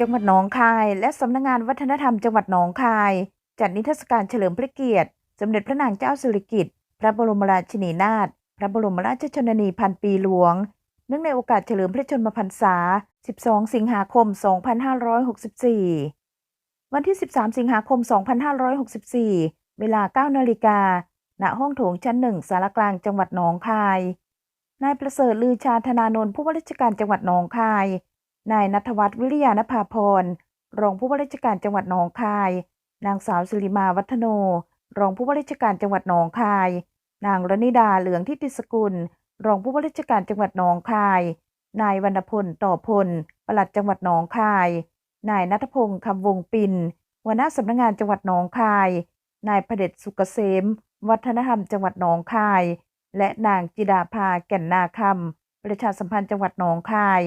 จังหวัดหนองคาย และสำนักงานวัฒนธรรมจังหวัดหนองคาย จัดนิทรรศการเฉลิมพระเกียรติ สมเด็จพระนางเจ้าสิริกิติ์พระบรมราชินีนาถพระบรมราชชนนีพันปีหลวง เนื่องในโอกาสเฉลิมพระชนมพรรษา 12 สิงหาคม 2564 วันที่ 13 สิงหาคม 2564 เวลา 9 นาฬิกา ณ ห้องโถงชั้นหนึ่งสารกลางจังหวัดหนองคาย นายประเสริฐลือชาธนานนท์ผู้ว่าราชการจังหวัดหนองคาย นายนัทวัฒน์วิริยานภาพร รองผู้ว่าราชการจังหวัดหนองคาย นางสาวสิริมาวัฒโน รองผู้ว่าราชการจังหวัดหนองคาย นางรณิดาเหลืองทิติสกุล รองผู้ว่าราชการจังหวัดหนองคาย นายวรรณพลต่อพล ปลัดจังหวัดหนองคาย นายนัทพงศ์คำวงปินหัวหน้าสำนักงานจังหวัดหนองคาย นายพเดชสุกเกษม วัฒนธรรมจังหวัดหนองคาย และนางจิดาภาแก่นนาคำประชาสัมพันธ์จังหวัดหนองคาย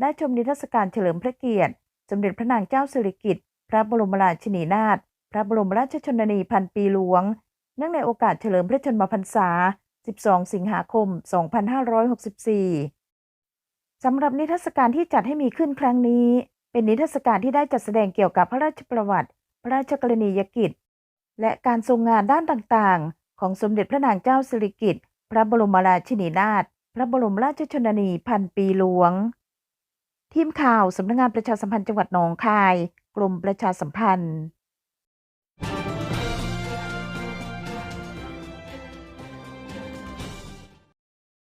ได้ชมนิทรรศการเฉลิมพระเกียรติ สมเด็จพระนางเจ้าสิริกิติ์พระบรมราชินีนาถพระบรมราชชนนีพันปีหลวง เนื่องในโอกาสเฉลิมพระชนมพรรษา 12 สิงหาคม 2564 สำหรับนิทรรศการที่จัดให้มีขึ้นครั้งนี้ เป็นนิทรรศการที่ได้จัดแสดงเกี่ยวกับพระราชประวัติ พระราชกรณียกิจ และการทรงงานด้านต่างๆ ของสมเด็จพระนางเจ้าสิริกิติ์พระบรมราชินีนาถพระบรมราชชนนีพันปีหลวง ทีมข่าวสำนักงานประชาสัมพันธ์จังหวัดหนองคายกรมประชาสัมพันธ์